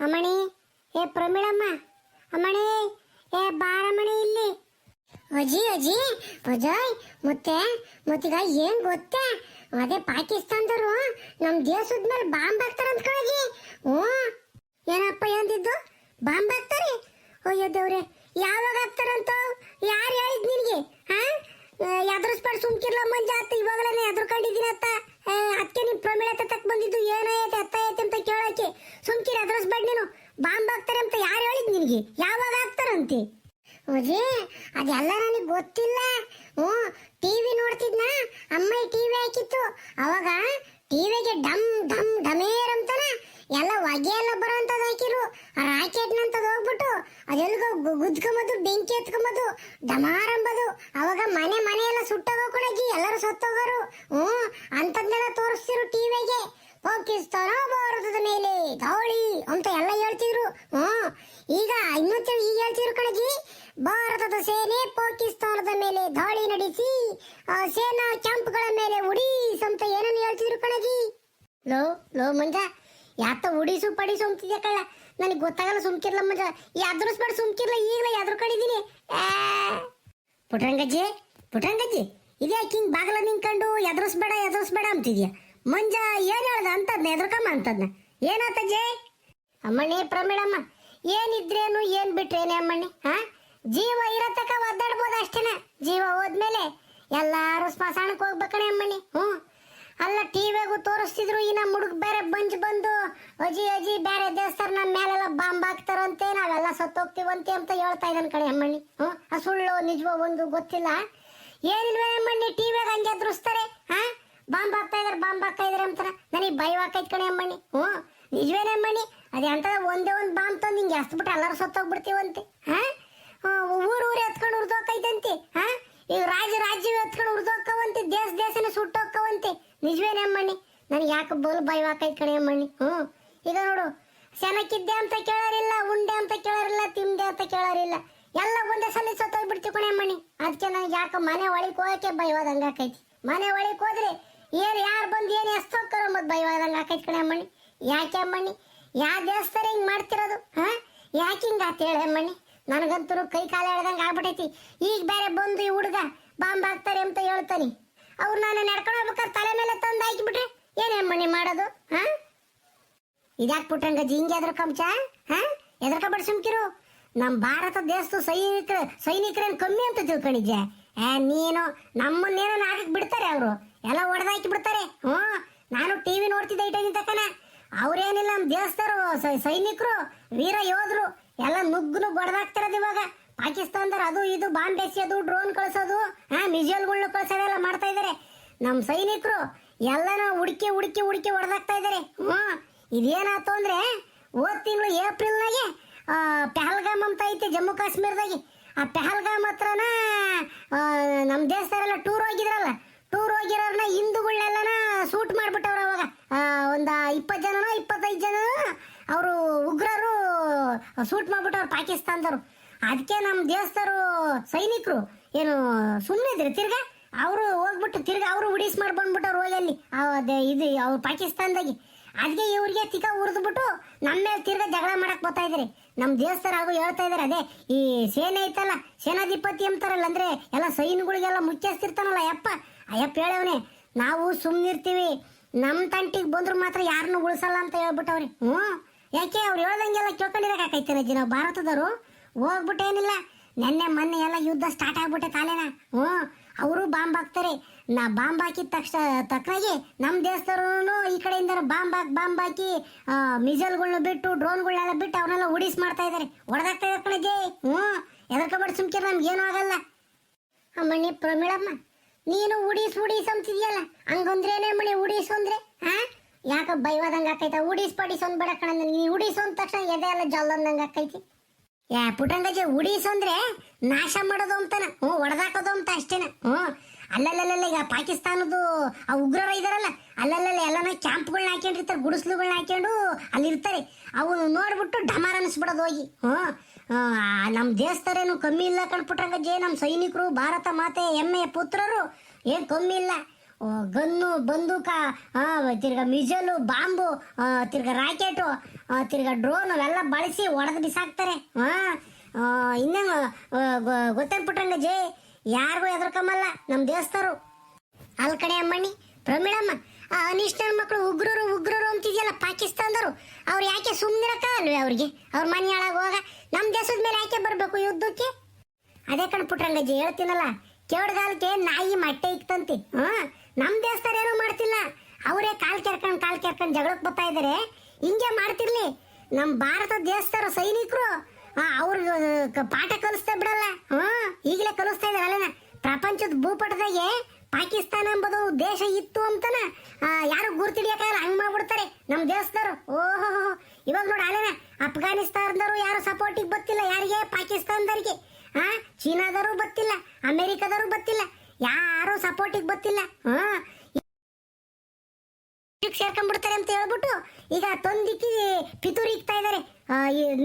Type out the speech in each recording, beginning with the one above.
ಅಮ್ಮಣಿ, ಏ ಪ್ರಮೀಳಮ್ಮ, ಅಮ್ಮಣಿ, ಏ ಬಾರಮ್ಮಣಿ ಇಲ್ಲಿ. ಅಜ್ಜಿ ಅಜ್ಜಿ ಅಜಯ್ ಮತ್ತೆ, ಮತ್ತೀಗ ಏನ್ ಗೊತ್ತಾ? ಅದೇ ಪಾಕಿಸ್ತಾನದವರು, ನಮ್ ದೇಶದ ಮೇಲೆ ಬಾಂಬ್ ಹಾಕ್ತಾರಂತ ಕಣಜಿ ಹ್ಞೂ. ಏನಪ್ಪ ಎಂದಿದ್ದು ಬಾಂಬ್ ಹಾಕ್ತಾರೆ? ಅಯ್ಯೋ ದೇವ್ರೆ, ಯಾವಾಗ ಹಾಕ್ತಾರಂತ ಯಾರು ಹೇಳಿದ್ ನಿನಗೆ, ಹಾ? ಎದುರಿಸ್ಬಾರ್ದು ಸುಮ್ಕಿರ್ಲ ಮಂಜ ಅತ್ತ ಇವಾಗಲೇ ಎದುರ್ಕೊಂಡಿದ್ದೀನಿ ಅತ್ತ. ಅದಕ್ಕೆ ನಿಮ್ ಪ್ರಮೇಳ ತಕ್ ಬಂದಿದ್ದು ಏನಾಯ್ತು ಅತ್ತ ಐತೆ ಅಂತ ಕೇಳಕ್ಕೆ? ಅದ್ರಸ್ ಬಡ್ ನೀನು. ಬಾಂಬ್ ಹಾಕ್ತಾರೆ ಅಂತ ಯಾರು ಹೇಳಿದ್ ನಿನಗೆ? ಯಾವಾಗ ಹಾಕ್ತಾರಂತೆ ಓಜಿ, ಅದೆಲ್ಲ ನನಗೆ ಗೊತ್ತಿಲ್ಲ. ಹ್ಞೂ ಟಿವಿ ನೋಡ್ತಿದ್ನ? ಅಮ್ಮ ಟಿವಿ ಹಾಕಿತ್ತು. ಅವಾಗ ಟಿವಿಗೆ ಡಮ್ ಡಮ್, ಡಮೇರ್ ಅಂತಾನ? ಎಲ್ಲ ಹೊಗೆ ಎಲ್ಲ ಬರೋಂಥದ್ದು ಹಾಕಿರು ಆ ಹೋಗ್ಬಿಟ್ಟು ಅದೆಲ್ಗೋ ಗುದ್ಕೊಂಬದು, ಬೆಂಕಿ ಎತ್ಕೊಂಬದು ಡಮಾರ್ ಅವಾಗ ಮನೆ ಮನೆ ಎಲ್ಲ ಸುಟ್ಟೋಗೋಕೊಳಗಿ ಎಲ್ಲರೂ ಸತ್ತೋಗೋರು ಹ್ಞೂ ಅಂಥದ್ನೆಲ್ಲ ತೋರಿಸ್ತಿರು ಟಿವಿಗೆ ಪಾಕಿಸ್ತಾನ ಭಾರತದ ಮೇಲೆ ದಾಳಿ ಅಂತ ಎಲ್ಲ ಹೇಳ್ತಿದ್ರು ಹ್ಮ್ ಈಗ ಇನ್ನೊಂದು ಈಗ ಹೇಳ್ತಿದ್ರು ಕಣಜಿ ಭಾರತದ ಸೇನೆ ಪಾಕಿಸ್ತಾನದ ಮೇಲೆ ದಾಳಿ ನಡೆಸಿ ಆ ಸೇನಾ ಕ್ಯಾಂಪ್ಗಳ ಮೇಲೆ ಉಡೀಸ್ ಅಂತ ಏನನ್ನು ಹೇಳ್ತಿದ್ರು ಕಣಜಿ ಲೋ ಲೋ ಮಂಜ, ಯಾತ ಉಡಿಸು ಪಡಿ ಅಂತಿದ್ಯಾ ಕಳ್ಳ? ನನಗೆ ಗೊತ್ತಾಗಲ್ಲ, ಸುಮ್ಕಿರ್ಲ ಮಂಜ. ಯಾದ್ರಸ್ಬೇಡ ಸುಮ್ಕಿರ್ಲ, ಈಗಲೇ ಕಡಿದೀನಿ ಪುಟ್ರಂಗಜ್ಜಿ ಪುಟ್ರಂಗಜ್ಜಿ ಇದ್ಯಾಕೆ ಹಿಂಗ್ ಬಾಗಲ ನಿಂತ್ಕೊಂಡು ಎದುರಿಸ್ಬೇಡ ಎದುರಿಸ್ಬೇಡ ಅಂತಿದ್ಯಾ? ಮಂಜ, ಏನ್ ಹೇಳ್ದ ಅಂತದ್ನ, ಎದ್ರಕಮ್ಮ ಅಂತದ್ನ? ಏನಾತಜ್ಜೆ? ಅಮ್ಮಣ್ಣಿ, ಪ್ರಮೀಳಮ್ಮ, ಏನಿದ್ರೇನು, ಏನ್ ಬಿಟ್ರೇನೆ ಅಮ್ಮಣ್ಣಿ, ಹಾ? ಜೀವ ಇರತಕ್ಕ ಒದ್ದಾಡ್ಬೋದು ಅಷ್ಟೇನ? ಜೀವ ಹೋದ್ಮೇಲೆ ಎಲ್ಲಾರು ಸ್ಮಶಾನಕ್ಕೆ ಹೋಗ್ಬೇಕಣೆ ಅಮ್ಮಣ್ಣಿ, ಹ್ಞೂ? ಅಲ್ಲ ಟಿವಿಯಾಗು ತೋರಿಸ್ತಿದ್ರು ಈ ನಮ್ಮ ಹುಡುಗ ಬೇರೆ ಬಂಜ್ ಬಂದು, ಅಜಿ ಅಜಿ, ಬೇರೆ ದೇವಸ್ಥಾನ ನಮ್ಮ ಮೇಲೆಲ್ಲ ಬಾಂಬ್ ಹಾಕ್ತಾರಂತೆ, ನಾವೆಲ್ಲ ಸತ್ತೋಗ್ತೀವಂತೆ ಅಂತ ಹೇಳ್ತಾ ಇದ್ದಾನೆ ಕಡೆ ಅಮ್ಮಣ್ಣಿ. ಹ್ಞೂ, ಆ ಸುಳ್ಳು ನಿಜವೋ ಒಂದು ಗೊತ್ತಿಲ್ಲ. ಏನಿಲ್ವೇ ಅಮ್ಮಣ್ಣಿ ಟಿವಿಯಾಗ ಹಂಗೆ ಎದುರಿಸ್ತಾರೆ ಹಾ ಬಾಂಬ್ ಹಾಕ್ತಾ ಇದಾರೆ, ಬಾಂಬ್ ಹಾಕ್ತಾ ಇದಾರೆ ಅಂತಾರ. ನನಗೆ ಭಯವಾಕೈತ್ ಕಣೆ ಅಮ್ಮಣ್ಣಿ. ಹ್ಞೂ, ನಿಜವೇನೆ ಅಮ್ಮಣ್ಣಿ? ಅದೇ ಅಂತ ಒಂದೇ ಒಂದು ಬಾಂಬ್ ತಂದು ಹಿಂಗೆ ಎಸ್ಬಿಟ್ಟು ಎಲ್ಲರೂ ಸತ್ತೋಗ್ಬಿಡ್ತೀವಂತೆ ಹಾ ಊರು ಊರು ಎತ್ಕೊಂಡು ಉರ್ದೋಕೈತಂತೆ ಹಾ ಈಗ ರಾಜ್ಯ ರಾಜ್ಯ ಎತ್ಕೊಂಡು ಉರ್ದೋಕ್ಕವಂತೆ, ದೇಶ ದೇಶನೇ ಸುಟ್ಟೋಕ್ಕವಂತೆ. ನಿಜವೇನೇ ಅಮ್ಮಣ್ಣಿ? ನನಗೆ ಯಾಕೆ ಬೋಲ್ ಭಯವಾಕೈತ್ ಕಣೆ ಅಮ್ಮಣ್ಣಿ? ಹ್ಞೂ. ಈಗ ನೋಡು ಸೆನಕ್ಕಿದ್ದೆ ಅಂತ ಕೇಳೋರಿಲ್ಲ, ಉಂಡೆ ಅಂತ ಕೇಳೋರಿಲ್ಲ, ತಿಂದೆ ಅಂತ ಕೇಳೋರಿಲ್ಲ. ಎಲ್ಲ ಒಂದೇ ಸಲ ಸತ್ತೋಗ್ಬಿಡ್ತೀವಿ ಕಣೆ ಅಮ್ಮಣ್ಣಿ. ಅದಕ್ಕೆ ನನಗೆ ಯಾಕೆ ಮನೆ ಒಳಗೆ ಹೋಗಕ್ಕೆ ಭಯವಾದಂಗೆ ಆಕೈತಿ. ಮನೆ ಒಳಗೆ ಹೋದ್ರೆ ಏನು ಯಾರು ಬಂದು ಏನು ಎಸ್ತೋಕ್ತಾರೋ ಮತ್ತೆ ಭಯವಾದಂಗೆ ಆಕೈತಿ ಕಣೆ ಅಮ್ಮಣ್ಣಿ. ಯಾಕೆ ಅಮ್ಮಣ್ಣಿ? ಯಾವ ದೇವಸ್ಥಾನ ಹಿಂಗೆ ಮಾಡ್ತಿರೋದು? ಹಾಂ? ಯಾಕೆ ಹಿಂಗೆ ಆತ ಹೇಳಿ ಅಮ್ಮಣ್ಣಿ? ನನಗಂತೂ ಕೈ ಕಾಲ ಎಳ್ದಂಗೆ ಆಗ್ಬಿಟ್ಟೈತಿ ಈಗ ಬೇರೆ ಬಂದು ಈ ಹುಡುಗ ಬಾಂಬ್ ಹಾಕ್ತಾರೆ ಅಂತ ಹೇಳ್ತಾನೆ. ಅವ್ರು ನಾನು ನಡ್ಕೊಂಡು ಹೋಗ್ಬೇಕಾದ್ರೆ ತಲೆ ಮೇಲೆ ತಂದು ಹಾಕಿಬಿಟ್ರೆ ಏನೇ ಮನೆ ಮಾಡೋದು, ಹಾ? ಇದಾಕ್ಬಿಟ್ರಂಗ ಜಿಂಗೆ ಎದ್ರ ಕಂಚ ಹಾ? ಎದ್ರಕಬೇಡ ಸುಮ್ಕಿರು. ನಮ್ಮ ಭಾರತ ದೇಶದ ಸೈನಿಕ ಸೈನಿಕರೇನ್ ಕಮ್ಮಿ ಅಂತ ತಿಳ್ಕೊಂಡಿದ್ದೆ ಏ, ನೀನು ನಮ್ಮನ್ನೇನೋ ಹಾಕಕ್ ಬಿಡ್ತಾರೆ ಅವರು. ಎಲ್ಲ ಹೊಡೆದಾಕಿ ಬಿಡ್ತಾರೆ ಹ್ಞೂ, ನಾನು ಟಿವಿ ನೋಡ್ತಿದ್ದೆ ಇಟ್ಟಿದ್ದೀನಿ ತಕ್ಕನ ಅವ್ರೇನಿಲ್ಲ ನಮ್ಮ ದೇಶದವರು ಸೈನಿಕರು, ವೀರ ಯೋಧರು. ಎಲ್ಲ ನುಗ್ಗು ಬಡ್ದಾಗ್ತಿರೋದು ಇವಾಗ. ಪಾಕಿಸ್ತಾನದವ್ರು ಅದು ಇದು ಬಾಂಬ್ ಎಸೆಯೋದು ಡ್ರೋನ್ ಕಳಿಸೋದು, ಹಾ, ಮಿಸೈಲ್ಗಳ್ನ ಕಳ್ಸೋದೆಲ್ಲ ಮಾಡ್ತಾ ಇದಾರೆ. ನಮ್ಮ ಸೈನಿಕರು ಎಲ್ಲನ ಹುಡುಕಿ ಹುಡುಕಿ ಹುಡುಕಿ ಹೊಡೆದಾಗ್ತಾ ಇದ್ದಾರೆ ಹ್ಞೂ, ಇದೇನಾಯ್ತು ಅಂದ್ರೆ ಹೋದ್ ತಿಂಗಳು ಏಪ್ರಿಲ್ನಾಗೆ ಪೆಹಲ್ಗಾಮ್ ಅಂತ ಐತಿ ಜಮ್ಮು ಕಾಶ್ಮೀರದಾಗೆ. ಆ ಪೆಹಲ್ಗಾಮ್ ಹತ್ರನ ನಮ್ಮ ದೇಶದವರೆಲ್ಲ ಟೂರ್ ಹೋಗಿದ್ರಲ್ಲ, ಟೂರ್ ಹೋಗಿರೋರ್ನ ಹಿಂದೂಗಳನ್ನೆಲ್ಲನ ಸೂಟ್ ಮಾಡ್ಬಿಟ್ಟವ್ರ ಅವಾಗ. ಒಂದು ಇಪ್ಪತ್ತು ಜನನೋ, ಇಪ್ಪತ್ತೈದು ಜನ ಅವರು ಉಗ್ರರು ಸೂಟ್ ಮಾಡ್ಬಿಟ್ಟವ್ರು ಪಾಕಿಸ್ತಾನದವರು. ಅದಕ್ಕೆ ನಮ್ಮ ದೇವಸ್ಥರು ಸೈನಿಕರು, ಏನು ಸುಮ್ಮನೆ ಇದ್ರೆ, ತಿರ್ಗಾ? ಅವರು ಹೋಗ್ಬಿಟ್ಟು ತಿರ್ಗಾ ಅವರು ಉಡೀಸ್ ಮಾಡಿ ಬಂದ್ಬಿಟ್ಟವ್ರು ಹೋಗಿ ಅಲ್ಲಿ ಇದು, ಅವ್ರು ಪಾಕಿಸ್ತಾನದಾಗಿ. ಅದಕ್ಕೆ ಇವ್ರಿಗೆ ತಿಕ್ಕ ಉರಿದ್ಬಿಟ್ಟು ನಮ್ಮ ಮೇಲೆ ತಿರ್ಗಾ ಜಗಳ ಮಾಡಕ್ ಬರ್ತಾ ಇದ್ರಿ. ನಮ್ಮ ದೇವಸ್ಥರ ಹಾಗೂ ಹೇಳ್ತಾ ಇದಾರೆ, ಅದೇ, ಈ ಸೇನೆ ಐತಲ್ಲ, ಸೇನಾಧಿಪತಿ ಅಂತಾರಲ್ಲ, ಅಂದ್ರೆ ಎಲ್ಲ ಸೈನ್ಗಳಿಗೆಲ್ಲ ಮುಖ್ಯಸ್ಥಿರ್ತಾನಲ್ಲ, ಅಯ್ಯಪ್ಪ. ಅಯ್ಯಪ್ಪ ಹೇಳವನೆ, ನಾವು ಸುಮ್ಮನಿರ್ತೀವಿ ನಮ್ಮ ತಂಟಿಗೆ ಬಂದ್ರು ಮಾತ್ರ ಯಾರನ್ನೂ ಉಳಿಸಲ್ಲ ಅಂತ ಹೇಳ್ಬಿಟ್ಟವ್ರಿ. ಹ್ಞೂ ಯಾಕೆ ಅವ್ರು ಹೇಳ್ದಂಗೆಲ್ಲ ಕೇಳ್ಕೊಂಡಿರಕಾಕೈತೆ ಜಿ ನಾವು ಭಾರತದವರು. ಹೋಗ್ಬಿಟ್ಟೇನಿಲ್ಲ ನೆನ್ನೆ, ಮೊನ್ನೆ ಎಲ್ಲ ಯುದ್ಧ ಸ್ಟಾರ್ಟ್ ಆಗ್ಬಿಟ್ಟೆ ಕಾಲೇನ. ಹ್ಞೂ, ಅವರು ಬಾಂಬ್ ಹಾಕ್ತಾರೆ. ನಾ ಬಾಂಬ್ ಹಾಕಿದ ತಕ್ಷಣ ತಕ್ಕನಾಗಿ ನಮ್ಮ ದೇಶದವ್ರು ಈ ಕಡೆಯಿಂದ ಬಾಂಬ್ ಹಾಕಿ ಬಾಂಬ್ ಹಾಕಿ ಮಿಸೈಲ್ಗಳನ್ನ ಬಿಟ್ಟು ಡ್ರೋನ್ಗಳನ್ನೆಲ್ಲ ಬಿಟ್ಟು ಅವನ್ನೆಲ್ಲ ಉಡಿಸ್ ಮಾಡ್ತಾ ಇದ್ದಾರೆ ಹೊಡೆದಾಗ್ತಾ ಇದ್ದಾರೆ ಕಣಜಿ ಹ್ಞೂ, ಎದರ್ಕೊಬೇಡ ಸುಮ್ಕಿರ ನಮ್ಗೆ, ಏನೂ ಆಗಲ್ಲ. ಅಮ್ಮಣ್ಣಿ ಪ್ರಮೀಳಮ್ಮ, ನೀನು ಉಡಿಸ್ ಉಡಿಸ್ ಅಂತಿದ್ಯಲ್ಲ. ಹಂಗಂದ್ರೇನೆ ಮಣಿ ಉಡಿಸು ಅಂದ್ರೆ, ಹಾ? ಯಾಕ ಬೈವಾದಂಗ ಆಕೈತ ಉಡಿಸ್ ಪಡಿಸ್ ಒಂದ್ ಕಣ ನೀ ಉಡಿಸು ಅಂದ ತಕ್ಷಣ ಎದೆ ಎಲ್ಲ ಜಲ್ಲಂದಂಗ ಆಕೈತಿ ಯಾ ಪುಟಂಗಜಿ ಉಡಿಸು ಅಂದ್ರೆ ನಾಶ ಮಾಡೋದು ಅಂತಾನ? ಹ್ಞೂ ಹೊಡೆದಾಕೋದು ಅಂತ ಅಷ್ಟೇನ? ಹ್ಞೂ ಅಲ್ಲಲ್ಲಲ್ಲ ಈಗ ಪಾಕಿಸ್ತಾನದ್ದು ಆ ಉಗ್ರರ ಇದಾರಲ್ಲ, ಅಲ್ಲಲ್ಲಲ್ಲ ಎಲ್ಲನ ಕ್ಯಾಂಪ್ಗಳನ್ನ ಹಾಕೊಂಡಿರ್ತಾರೆ ಗುಡಿಸ್ಲುಗಳನ್ನ ಹಾಕೊಂಡು ಅಲ್ಲಿರ್ತಾರೆ. ಅವು ನೋಡ್ಬಿಟ್ಟು ಡಮಾರ್ ಅನಿಸ್ಬಿಡೋದು ಹೋಗಿ. ಹ್ಞೂ ನಮ್ಮ ದೇಶದರೇನು ಕಮ್ಮಿ ಇಲ್ಲ ಕಣ್ಪುಟ್ರಂಗಜ್ಜಿ ನಮ್ಮ ಸೈನಿಕರು ಭಾರತ ಮಾತೆ ಹೆಮ್ಮೆಯ ಪುತ್ರರು, ಏನು ಕಮ್ಮಿ ಇಲ್ಲ. ಗನ್ನು, ಬಂದೂಕ ತಿರ್ಗಾ ಮಿಜಲು ಬಾಂಬು ತಿರ್ಗ ರಾಕೆಟು ತಿರ್ಗ ಡ್ರೋನ್ ಅವೆಲ್ಲ ಬಳಸಿ ಒಡೆದು ಬಿಸಾಕ್ತಾರೆ. ಹಾ ಇನ್ನೇನು ಗೊತ್ತಾಗ್ಬಿಟ್ರಂಗ ಜೈ? ಯಾರಿಗೂ ಎದ್ರಕಮ್ಮಲ್ಲ ನಮ್ಮ ದೇವಸ್ಥರು. ಅಲ್ ಕಡೆ ಅಮ್ಮಣ್ಣಿ, ಪ್ರಮೀಳಮ್ಮ, ಆ ಅನಿಷ್ಟ ಮಕ್ಕಳು ಉಗ್ರರು ಉಗ್ರರು ಅಂತಿದ್ಯಲ್ಲ ಪಾಕಿಸ್ತಾನದವರು. ಅವ್ರು ಯಾಕೆ ಸುಮ್ಮನಿರಕ್ಕ ಅಲ್ವೇ ಅವ್ರಿಗೆ? ಅವ್ರ ಮನೆ ಹೋಗ ನಮ್ಮ ದೇಶದ ಮೇಲೆ ಯಾಕೆ ಬರಬೇಕು ಯುದ್ಧಕ್ಕೆ? ಅದೇ ಕಣ್ಪುಟ್ರಂಗಜ್ಜಿ ಹೇಳ್ತೀನಲ್ಲ ಕೇವಡ್ಗಾಲಕ್ಕೆ ನಾಯಿ ಮಟ್ಟೆ ಇಕ್ತಂತೆ ಹಾ ನಮ್ ದೇಶದವ್ರು ಏನೂ ಮಾಡ್ತಿಲ್ಲ. ಅವರೇ ಕಾಲ್ ಕೆರ್ಕೊಂಡು ಕಾಲ್ ಕೆರ್ಕೊಂಡು ಜಗಳಕ್ಕೆ ಬರ್ತಾ ಇದ್ದಾರೆ ಹಿಂಗೆ ಮಾಡ್ತಿರ್ಲಿ. ನಮ್ಮ ಭಾರತ ದೇಶದವರು ಸೈನಿಕರು ಅವ್ರ ಪಾಠ ಕಲಿಸ್ತಾ ಬಿಡಲ್ಲ. ಹಾ, ಈಗಲೇ ಕಲಿಸ್ತಾ ಇದ್ದಾರೆ ಅಲ್ಲೇನ? ಪ್ರಪಂಚದ ಭೂಪಟದಾಗೆ ಪಾಕಿಸ್ತಾನ ಎಂಬುದು ದೇಶ ಇತ್ತು ಅಂತನ ಯಾರು ಗುರ್ತಿಡಿಯಕ್ಕಾಗಲ್ಲ ಹಂಗ್ ಮಾಡ್ಬಿಡ್ತಾರೆ ನಮ್ ದೇಶದವರು ಓಹೋ ಇವಾಗ ನೋಡಿ ಅಲ್ಲೇನ? ಅಫ್ಘಾನಿಸ್ತಾನದವರು ಯಾರು ಸಪೋರ್ಟಿಗೆ ಬತ್ತಿಲ್ಲ ಯಾರಿಗೆ? ಪಾಕಿಸ್ತಾನದವರಿಗೆ. ಹಾ ಚೀನಾದವರು ಬತ್ತಿಲ್ಲ ಅಮೆರಿಕದವರು ಬತ್ತಿಲ್ಲ ಯಾರು ಸಪೋರ್ಟಿಗೆ ಗೊತ್ತಿಲ್ಲ ಸೇರ್ಕೊಂಡ್ಬಿಡ್ತಾರೆ ಅಂತ ಹೇಳ್ಬಿಟ್ಟು ಈಗ ತೊಂದಿಕ್ಕಿ ಪಿತೂರಿ ಇಕ್ತಾ ಇದಾರೆ.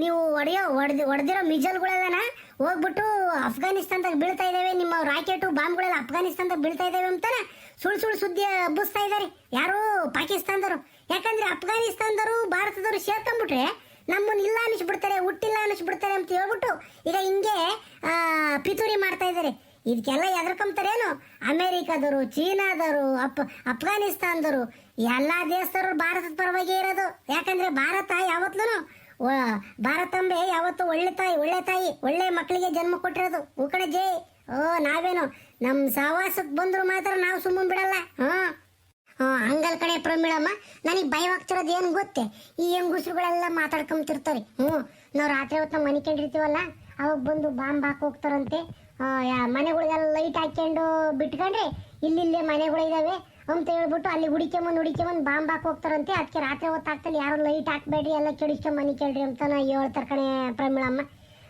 ನೀವು ಒಡೆಯೋ ಹೊಡೆದು, ಹೊಡೆದಿರೋ ಮಿಜಲ್ಗಳೆಲ್ಲನ ಹೋಗ್ಬಿಟ್ಟು ಅಫ್ಘಾನಿಸ್ತಾನದಾಗ ಬೀಳ್ತಾ ಇದಾವೆ. ನಿಮ್ಮ ರಾಕೆಟು, ಬಾಂಬ್ಗಳೆಲ್ಲ ಅಫ್ಘಾನಿಸ್ತಾನದಾಗ ಬೀಳ್ತಾ ಇದಾವೆ ಅಂತಾನೆ ಸುಳ್ಳು ಸುಳ್ಳು ಸುದ್ದಿ ಹಬ್ಬಿಸ್ತಾ ಇದಾರೆ. ಯಾರು ಪಾಕಿಸ್ತಾನದವರು. ಯಾಕಂದ್ರೆ ಅಫ್ಘಾನಿಸ್ತಾನದವರು ಭಾರತದವರು ಸೇರ್ಕೊಂಡ್ಬಿಟ್ರೆ ನಮ್ಮನ್ನ ಇಲ್ಲ ಅನಿಸ್ಬಿಡ್ತಾರೆ, ಹುಟ್ಟಿಲ್ಲ ಅನಿಸ್ಬಿಡ್ತಾರೆ ಅಂತ ಹೇಳ್ಬಿಟ್ಟು ಈಗ ಹಿಂಗೆ ಪಿತೂರಿ ಮಾಡ್ತಾ ಇದ್ದಾರೆ ಇದಕ್ಕೆಲ್ಲ ಎದ್ರಕೊಂತಾರೇನು ಅಮೇರಿಕಾದವರು, ಚೀನಾದವರು ಅಪ್ ಅಫ್ಘಾನಿಸ್ತಾನದವರು, ಎಲ್ಲ ದೇಶದವರು ಭಾರತದ ಪರವಾಗಿ ಇರೋದು. ಯಾಕಂದ್ರೆ ಭಾರತ ಯಾವತ್ತೂ ಭಾರತಂಬೆ ಯಾವತ್ತು ಒಳ್ಳೆ ತಾಯಿ ಒಳ್ಳೆ ತಾಯಿ, ಒಳ್ಳೆ ಮಕ್ಕಳಿಗೆ ಜನ್ಮ ಕೊಟ್ಟಿರೋದು. ಉಕಡೆ ಜೈ. ಓ, ನಾವೇನು ನಮ್ಮ ಸಹವಾಸಕ್ಕೆ ಬಂದ್ರು ಮಾತ್ರ ನಾವು ಸುಮ್ಮನೆ ಬಿಡಲ್ಲ. ಹಾ? ಹಂಗಲ್ ಕಡೆ ಪ್ರಮೀಳಮ್ಮ, ನನಗೆ ಭಯವಾಗ್ತಿರೋದು ಏನು ಗೊತ್ತೇ? ಈ ಹೆಂಗುಸ್ರುಗಳೆಲ್ಲ ಮಾತಾಡ್ಕೊಂತಿರ್ತಾರೆ ಹ್ಞೂ ನಾವು ರಾತ್ರಿ ಹೊತ್ತು ನಾವು ಮನೆ ಕಂಡಿರ್ತೀವಲ್ಲ, ಅವಾಗ ಬಂದು ಬಾಂಬ್ ಹಾಕೋಗ್ತಾರಂತೆ ಮನೆಗಳಿಗೆಲ್ಲ ಲೈಟ್ ಹಾಕೊಂಡು ಬಿಟ್ಕೊಂಡ್ರೆ ಇಲ್ಲಿಲ್ಲೇ ಮನೆಗಳಿದಾವೆ ಅಂತ ಹೇಳ್ಬಿಟ್ಟು ಅಲ್ಲಿ ಹುಡಿಕೊಂಬಂದು ಹುಡಿಕೊಂಬಂದು ಬಾಂಬ್ ಹಾಕಿ ಹೋಗ್ತಾರಂತೆ. ಅದಕ್ಕೆ ರಾತ್ರಿ ಹೊತ್ತಾಗ್ತಲ್ಲಿ ಯಾರು ಲೈಟ್ ಹಾಕ್ಬೇಡ್ರಿ, ಎಲ್ಲ ಕೆಡಿಸ್ಕೊಂಡ್ ಮನೆ ಕೇಳ್ರಿ ಅಂತ ಹೇಳ್ತಾರೆ ಕಣೆ ಪ್ರಮೀಳಮ್ಮ.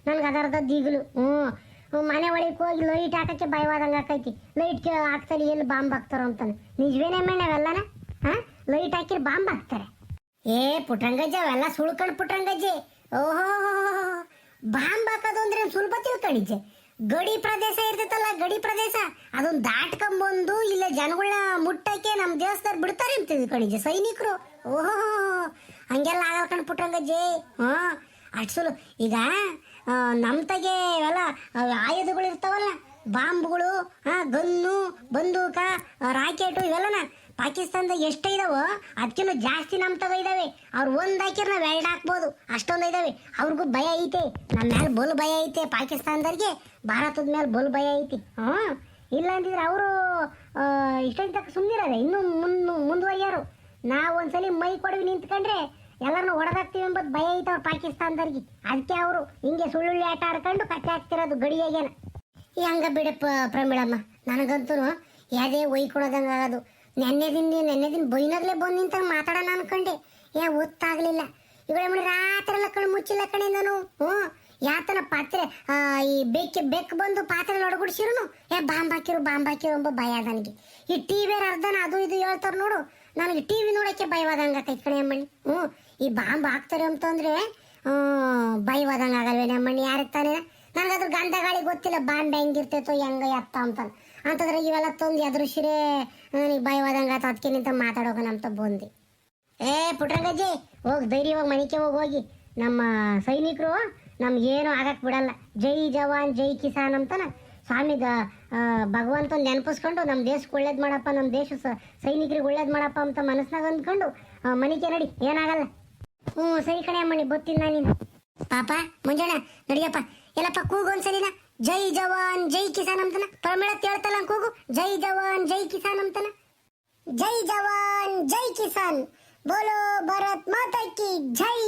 ನನ್ಗೆ ಅದರದ ದಿಗ್ಲು. ಹ್ಞೂ. ಮನೆ ಒಳಗೆ ಹೋಗಿ ಲೈಟ್ ಹಾಕಕ್ಕೆ ಭಯವಾದಂಗೆ ಆಕೈತಿ. ಲೈಟ್ ಹಾಕ್ತಾರೆ, ಎಲ್ಲಿ ಬಾಂಬ್ ಹಾಕ್ತಾರೋ ಅಂತಾನೆ. ನಿಜವೇನೇ ಮೇಣ ಅವೆಲ್ಲನ ಹಾ ಲೈಟ್ ಹಾಕಿರಿ ಬಾಂಬ್ ಹಾಕ್ತಾರೆ. ಏ ಪುಟ್ರಂಗಜ್ಜಿ ಅವೆಲ್ಲ ಸುಳ್ಕಂಡು ಪುಟ್ರಂಗಜ್ಜಿ ಓಹೋ, ಬಾಂಬ್ ಹಾಕೋದು ಅಂದ್ರೆ ಸುಲಭ ತಿಳ್ಕೊಂಡಿದ್ದೆ ಗಡಿ ಪ್ರದೇಶ ಇರ್ತೈತಲ್ಲ, ಗಡಿ ಪ್ರದೇಶ. ಅದನ್ನ ದಾಟ್ಕೊಂಬಂದು ಇಲ್ಲ ಜನಗಳನ್ನ ಮುಟ್ಟಕ್ಕೆ ನಮ್ಮ ದೇವಸ್ಥಾನ ಬಿಡ್ತಾರೆ ಅಂತ ಕಣಿಜ ಸೈನಿಕರು. ಓಹೋ ಹಂಗೆಲ್ಲ ಆಗಲ್ಲ ಕಣ್ ಪುಟ್ರಂಗಜ್ಜಿ ಹಾ, ಅಷ್ಟು ಸುಲು. ಈಗ ನಮ್ಮ ನಮ್ ತಗೆ ಇವೆಲ್ಲ ಆಯುಧಗಳು ಇರ್ತಾವಲ್ಲ ಬಾಂಬ್ಗಳು ಗನ್ನು, ಬಂದೂಕ ರಾಕೆಟು ಇವೆಲ್ಲನ ಪಾಕಿಸ್ತಾನದಾಗ ಎಷ್ಟು ಇದಾವೋ ಅದಕ್ಕಿಂತ ಜಾಸ್ತಿ ನಮ್ಮ ತಗ ಇದಾವೆ. ಅವ್ರು ಒಂದ್ ಹಾಕಿರ್ ನಾವ್ ಎರಡು ಹಾಕ್ಬೋದು. ಅಷ್ಟೊಂದು ಇದಾವೆ. ಅವ್ರಿಗೂ ಭಯ ಐತೆ. ನಮ್ಮ ಮೇಲೆ ಬಲ್ ಭಯ ಐತೆ. ಪಾಕಿಸ್ತಾನದವ್ರಿಗೆ ಭಾರತದ ಮೇಲೆ ಬಲ್ ಭಯ ಐತಿ. ಹ್ಞೂ ಇಲ್ಲ ಅಂದಿದ್ರೆ ಅವರು ಇಷ್ಟೊಂದು ತಕ್ಕ ಇನ್ನೂ ಮುನ್, ಮುಂದುವರಿಯಾರು. ನಾವು ಒಂದ್ಸಲಿ ಮೈ ಕೊಡವಿ ನಿಂತ್ಕೊಂಡ್ರೆ ಎಲ್ಲರನ್ನು ಹೊಡೆದಾಕ್ತೀವಿ ಎಂಬುದು ಭಯ ಐತೆ ಅವ್ರು ಪಾಕಿಸ್ತಾನದವ್ರಿಗೆ. ಅದಕ್ಕೆ ಅವರು ಹಿಂಗೆ ಸುಳ್ಳುಳ್ಳಿ ಆಟ ಆಡ್ಕೊಂಡು ಕಟ್ಟೆ ಹಾಕ್ತಿರೋದು ಗಡಿಯಾಗೇನ. ಈ ಹಂಗ ಬಿಡಪ್ಪ ಪ್ರಮೀಳಮ್ಮ. ನನಗಂತೂ ಯಾವುದೇ ಒಯ್ಕೊಡೋದಂಗ ಆಗೋದು ನೆನ್ನೆ ದಿನ ದಿನ ಬೈನಾಗ್ಲೇ ಬಂದು ನಿಂತಾಗ ಮಾತಾಡೋಣ ಅನ್ಕೊಂಡೆ. ಏ ಗೊತ್ತಾಗ್ಲಿಲ್ಲ ಇವಳ ಮಾಡಿ ರಾತ್ರಿ ಕಣ್ಣು ಮುಚ್ಚಿಲ್ಲ ಕಣೆ ನಾನು. ಹ್ಞೂ. ಯಾತನ ಪಾತ್ರೆ ಈ ಬೆಕ್ಕೆ, ಬೆಕ್ಕು ಬಂದು ಪಾತ್ರೆ ಒಡಗುಡ್ಸಿರು ಏ, ಬಾಂಬಾಕಿರು ಹಾಕಿರು ಬಾಂಬ್ ಎಂಬ ಭಯ ನನಗೆ. ಈ ಟಿವಿ ಅರ್ಧನ ಅದು ಇದು ಹೇಳ್ತಾರ ನೋಡು. ನನಗೆ ಟಿವಿ ನೋಡಕ್ಕೆ ಭಯವಾದಂಗೆ ಆಕೈತೆ ಕಣೆ ಅಮ್ಮಣ್ಣಿ ಹ್ಞೂ. ಈ ಬಾಂಬ್ ಹಾಕ್ತಾರೆ ಅಂತಂದ್ರೆ ಭಯವಾದಂಗೆ ಆಗಲ್ವೇನೆ ಅಮ್ಮಣ್ಣಿ ಯಾರಿಗೆ ನನಗೆ ಅದ್ರ ಗಂಧಗಾಳಿ ಗೊತ್ತಿಲ್ಲ, ಬಾಂಬ್ ಹೆಂಗಿರ್ತೈತೋ ಹೆಂಗ ಎತ್ತ ಅಂತ ಅಂತಂದ್ರೆ ಇವೆಲ್ಲ ತಂದು ಎದುರಿಸಿರೇ ನನಗೆ ಭಯವಾದಂಗ ಆತ ಅದಕ್ಕೆ ನಿಂತ ಮಾತಾಡೋಕ ಅಂತ ಬಂದೆ. ಏ ಪುಟ್ರಂಗಜ್ಜಿ ಹೋಗಿ ಧೈರ್ಯವಾಗಿ ಮನಿಕೆ ಹೋಗಿ ಹೋಗಿ. ನಮ್ಮ ಸೈನಿಕರು ನಮ್ಗೇನು ಆಗಕ್ಕೆ ಬಿಡಲ್ಲ. ಜೈ ಜವಾನ್, ಜೈ ಕಿಸಾನ್ ಅಂತನ ಸ್ವಾಮಿ ಭಗವಂತನ ನೆನಪಿಸ್ಕೊಂಡು ನಮ್ಮ ದೇಶಕ್ಕೆ ಒಳ್ಳೇದು ಮಾಡಪ್ಪ ನಮ್ಮ ದೇಶ ಸೈನಿಕರಿಗೆ ಒಳ್ಳೇದು ಮಾಡಪ್ಪ ಅಂತ ಮನಸ್ನಾಗ ಅಂದ್ಕೊಂಡು ಮನಿಕೆ ನಡಿ, ಏನಾಗಲ್ಲ. ಹ್ಞೂ ಸರಿ ಕಣೆ ಅಮ್ಮಣ್ಣಿ ಗೊತ್ತಿಲ್ಲ ನೀನು. ಪಾಪ ಮುಂಜಾನೆ ನಡಿಯಪ್ಪ. ಎಲ್ಲಪ್ಪ, ಕೂಗು ಒಂದ್ಸಲಿನ ಜೈ ಜವಾನ್ ಜೈ ಕಿಸಾನ್ ಅಂತನ ಪ್ರಮೇಳ ಕೇಳ್ತಲ್ಲ ಕೂಗು ಜೈ ಜವಾನ್ ಜೈ ಕಿಸಾನ್ ಅಂತನ ಜೈ ಜವಾನ್ ಜೈ ಕಿಸಾನ್ ಬೋಲೋ ಭಾರತ್ ಮಾತಾ ಕಿ ಜೈ